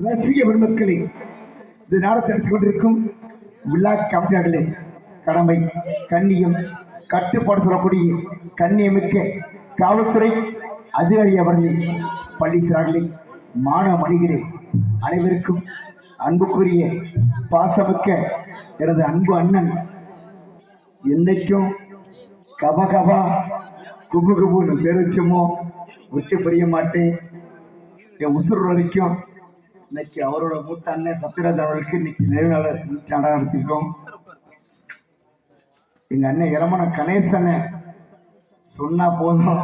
ரசிக பெருமக்களே இந்த நாடத்தை எடுத்துக் கொண்டிருக்கும் விழா கவிஞர்களே கடமை கண்ணியம் கட்டுப்பாடு சொல்லக்கூடிய கண்ணியமிக்க காவல்துறை அதிகாரி அவர்களே பள்ளி சிறார்களே மாணவ மணிகளே அனைவருக்கும் அன்புக்குரிய பாசமிக்க எனது அன்பு அண்ணன். என்னைக்கும் கபகபா குபு குபுன்னு பேர் வச்சோமோ விட்டு புரிய மாட்டேன். என் உசுறு வரைக்கும் இன்னைக்கு அவரோட மூத்த அண்ணன் சத்யராஜ் அவர்களுக்கு இன்னைக்கு நினைவு நாடகம் நடத்திருக்கோம் எங்க அண்ணன் இளமன கணேசனை சொன்னா போதும்.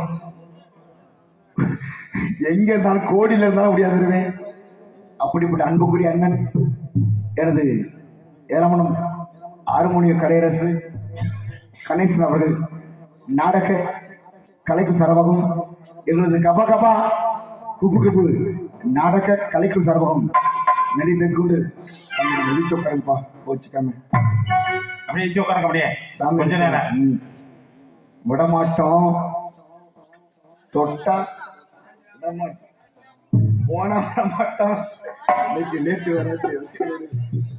எங்க இருந்தாலும் கோடியில இருந்தாலும் அப்படியா வருவேன். அப்படிப்பட்ட அன்புக்குரிய அண்ணன் எனது இளமணம் ஹார்மோனிய கலையரசு கணேசன் அவர்கள் நாடக கலைக்கு சரவகம் எங்களது கபா கபா குப்பு குப்பு நாடக கலைக்கு சரவகம் நடிந்த கூடு வெளிச்சோக்கரப்பா போச்சுக்காம. அப்படியே இங்கே உட்காருங்க அப்படியே. கொஞ்ச நேரம். விடமாட்டோம். தொட்டா விடமாட்டோம். போனா விடமாட்டோம். இன்னைக்கு லேட்டு வராது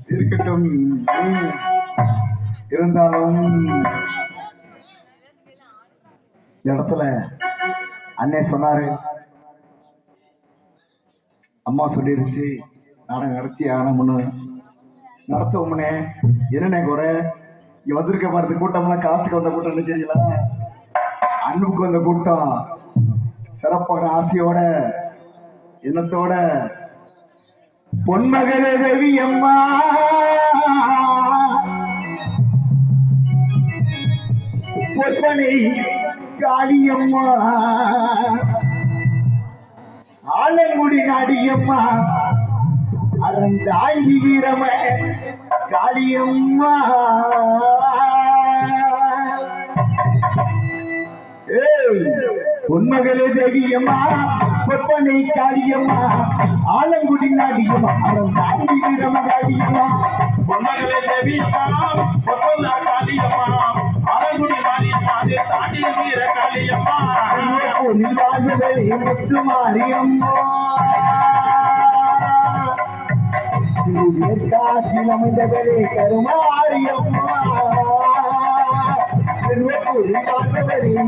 இருக்கட்டும். இருந்தாலும் இந்த இடத்துல அண்ணே சொன்னாரு அம்மா சொல்லிருச்சு நாடகம் நடத்தி ஆகணும்னு. நடத்தவும்னே என்னென்ன குறை? இங்க வந்திருக்க பாருது கூட்டம்லாம் காசுக்கு வந்த கூட்டம் நினைக்கிறீங்களா அன்புக்கு வந்த கூட்டம். சிறப்பான ஆசையோட எண்ணத்தோட. பொன்மகளே தேவி அம்மா. பொற்பனை காளியம்மா ஆலங்குடி நாடியம்மா. அறந்தாங்கி வீரம காளியம்மா. ஏய், பொன்மகளே தேவியம்மா பொற்பனை காளியம்மா ஆலங்குடி நாடியம்மா அறந்தாங்கி வீரம காளியம்மா. பொன்னகளே தேவி முத்து மாரியம்மா காட்சியில் அமைந்தவரே கருமாரியம்மா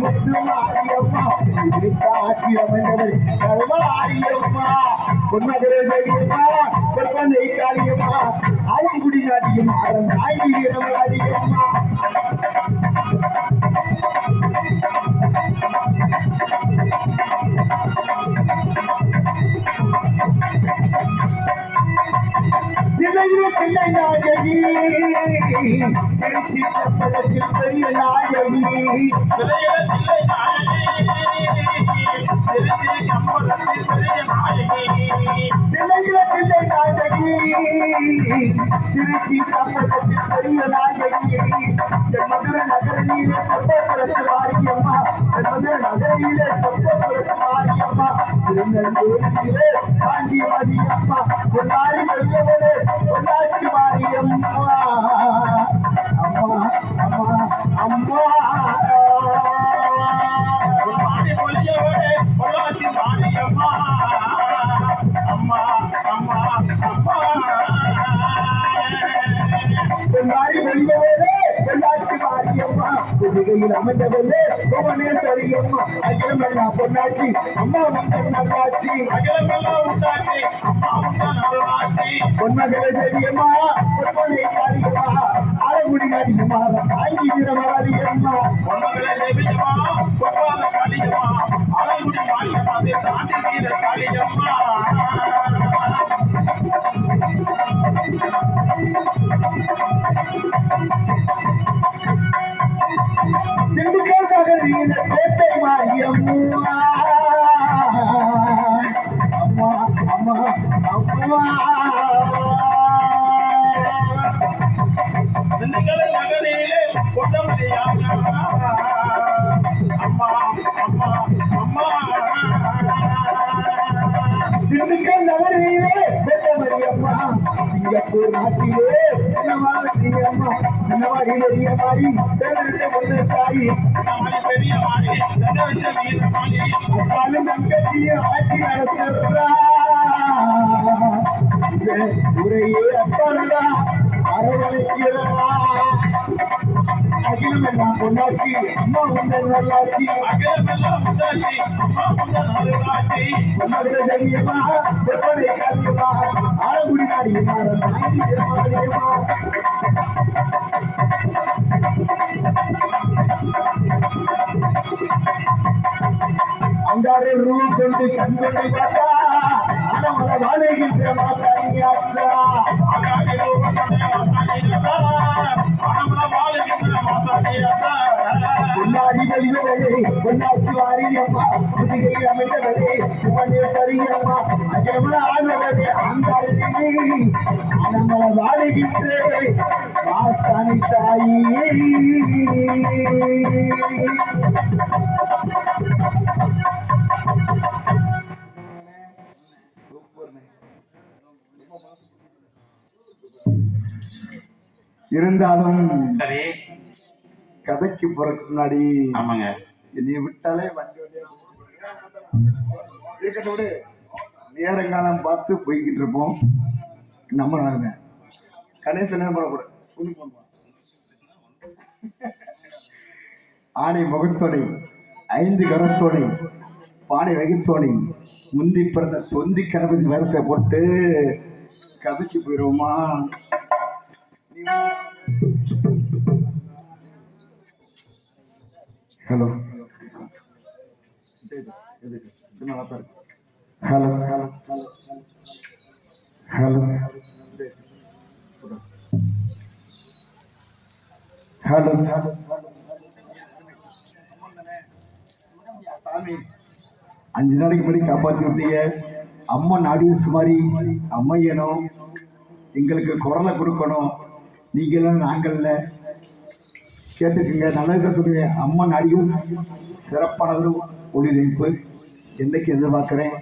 முத்து மாரியம்மா கருமாரியம்மா. பொன்னகரே காளியம்மா. ஆயங்குடி நாட்டியம் அறம் தாய் திருச்சி கப்பலத்தில் பெரிய நாயகி என் மதுரை நகரிலே சொப்பபுரத்து மாரியம்மா என் மதுரை நகரிலே சொப்பபுரத்து மாரியம்மா திருநெல்வேலியிலே புதுகையில் அமைந்தவரே புவனேஸ்வரியம்மா அகிலமெல்லாம் பொன்னாச்சி அம்மா உங்கள் நல்லாச்சி அகிலமெல்லாம் உண்டாச்சு அம்மா உண்டா நல்லாச்சு பொன்னகரை தெரியம்மா பொன்னை காரியம்மா ஆலங்குடி காரியம்மா தாங்கி வீரமாரியம்மா பொன்னகளே தேவியம்மா பொப்பாத காளியம்மா அழகுடி தாண்டி வீர காளியம்மா. திண்டுக்கல் திண்டுக்கல் நகரிலே அம்மா அம்மா அம்மா. திண்டுக்கல் நகரிலே சிங்கப்பூர் நாட்டிலே மாறி தாயி பெரிய எல்லாம் பொண்டாட்சி அம்மா உங்கள் நல்லாட்சி அகிலமெல்லாம் உண்டாச்சி அம்மா உந்தன் அருளாட்சி மதுரை தெரியுமா எப்படி கல்வியுமா ஆலங்குடி நாடியுமா நாய்க்கு ரூல் கொண்டு கண் பார்த்தா அனமல வாழைகின்ற மாத்தாங்க பொன்னாடி வெளிவரே வாரியம்மா புதிகை அமைந்தவரே உமனே சரியம்மா அஜமல தாயி இருந்தாலும் சரி. கதைக்கு போறதுக்கு முன்னாடி ஆமாங்க. என்னைய விட்டாலே வண்டி விடு. நேரங்காலம் பார்த்து போய்கிட்டு இருப்போம். நம்ம நாளுங்க. கணேசன் என்ன பண்ணக்கூடாது ஒண்ணு பண்ணுவான். ஆணை முகத்தோடை ஐந்து கரத்தோடை பானை வகித்தோடை முந்தி பிறந்த தொந்தி கணபதி வரத்தை போட்டு கதைக்கு போயிடுவோமா hello hello hello hello hello சாமி அஞ்சு நாளைக்கு முன்னாடி காப்பாற்றி விட்டீங்க. அம்மன் அடியூஸ் மாதிரி அமையணும் எங்களுக்கு குரலை கொடுக்கணும். நீங்களும் நாங்கள்ல கேட்டுக்குங்க. நல்லது சொல்லுங்க. அம்மன் ஆடியோஸ் சிறப்பானது ஒளிபரப்பு என்னைக்கு எதிர்பார்க்குறேன்?